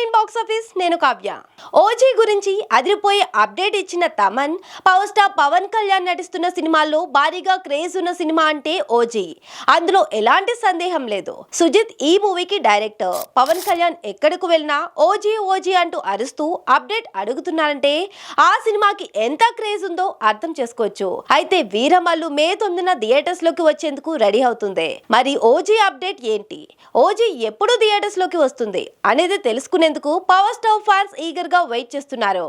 Nine box office నేను Kavya. OG గురించి అదిరిపోయే అప్డేట్ ఇచ్చిన తమన్ పవర్ స్టార్ పవన్ కళ్యాణ్ నటిస్తున్న సినిమాల్లో భారీగా క్రేజ్ ఉన్న సినిమా అంటే ఓజీ. అందులో ఎలాంటి సందేహం లేదు. సుజిత్ ఈ మూవీకి డైరెక్టర్. పవన్ కళ్యాణ్ ఎక్కడికి వెళ్ళినా ఓజీ ఓజీ అంటూ అరుస్తూ అప్డేట్ అడుగుతున్నారంటే ఆ సినిమాకి ఎంత క్రేజ్ ఉందో అర్థం చేసుకోవచ్చు. అయితే వీరమల్లు మే తొమ్మిదిన థియేటర్స్లోకి వచ్చేందుకు రెడీ అవుతుంది. మరి ఓజీ అప్డేట్ ఏంటి? ఓజీ ఎప్పుడు థియేటర్స్లోకి వస్తుంది అనేది తెలుసుకునేందుకు పవర్ స్టవ్ ఫ్యాన్స్ ఈగర్గా వెయిట్ చేస్తున్నారు.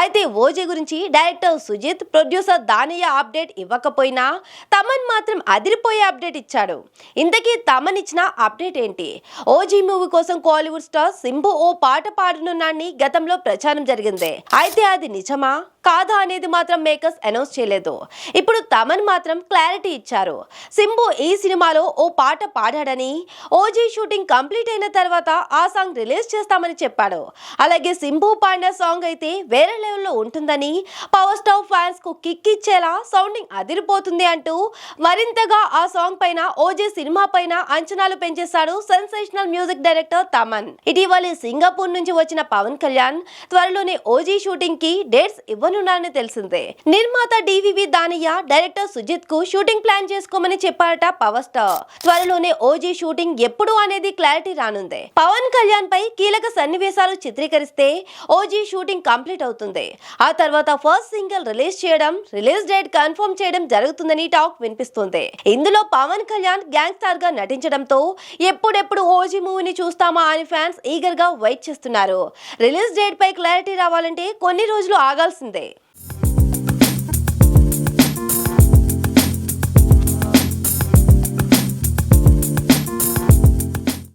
అయితే ఓజే గురించి director Sujeeth producer Danayya update ఇవ్వకపోయినా తమన్ మాత్రం అదిరిపోయే అప్డేట్ ఇచ్చాడు. ఇంతకీ తమన్ ఇచ్చిన అప్డేట్ ఏంటి? ఓజీ మూవీ కోసం కాలీవుడ్ స్టార్ సింబు ఓ పాట పాడనున్నాన్ని గతంలో ప్రచారం జరిగింది. అయితే అది నిజమా? కాదా అనేది మాత్రం మేకర్స్ అనౌన్స్ చేయలేదు. ఇప్పుడు తమన్ మాత్రం క్లారిటీ ఇచ్చారు. సింబు ఈ సినిమాలో ఓ పాట పాడాడని ఓజీ షూటింగ్ కంప్లీట్ అయిన తర్వాత ఆ సాంగ్ రిలీజ్ చేస్తామని చెప్పాడు. అలాగే సింబు పాడిన సాంగ్ అయితే వేరే ఆదాయంలో ఉంటుందని పవర్ స్టవ్ ఫ్యాన్స్కు కిక్ ఇచ్చేలా సౌండింగ్ అదిరిపోతుంది అంటూ మరింతగా ఆ సాంగ్ పైన ఓజే సినిమా పైన అంచనాలు పెంచేశాడు సెన్సేషనల్ మ్యూజిక్ డైరెక్టర్ తమన్. ఇటీవల సింగపూర్ నుంచి వచ్చిన పవన్ కళ్యాణ్ త్వరలోనే ఓజీ షూటింగ్కి డేట్స్ ఇవ్వనున్నారని తెలిసిందే. నిర్మాత డివివి దానయ్య డైరెక్టర్ సుజిత్కు షూటింగ్ ప్లాన్ చేసుకోమని చెప్పారట పవర్ స్టార్ త్వరలోనే ఓజీ షూటింగ్ ఎప్పుడు అనేది క్లారిటీ రానుంది. పవన్ కళ్యాణ్ పై కీలక సన్నివేశాలు చిత్రీకరిస్తే ఓజీ షూటింగ్ కంప్లీట్ అవుతుంది. ఆ తర్వాత ఫస్ట్ సింగిల్ రిలీజ్ చేయడం రిలీజ్ డేట్ కన్ఫర్మ్ చేయడం జరుగుతుందని టాక్ వినిపిస్తుంది. ఇందులో పవన్ కళ్యాణ్ గ్యాంగ్స్టార్గా నటించడంతో ఎప్పుడెప్పుడు ఓజీ మూవీని చూస్తామా అని ఫ్యాన్స్ ఈగర్గా వెయిట్ చేస్తున్నారు. రిలీజ్ డేట్ పై క్లారిటీ రావాలంటే కొన్ని రోజులు ఆగాల్సిందే.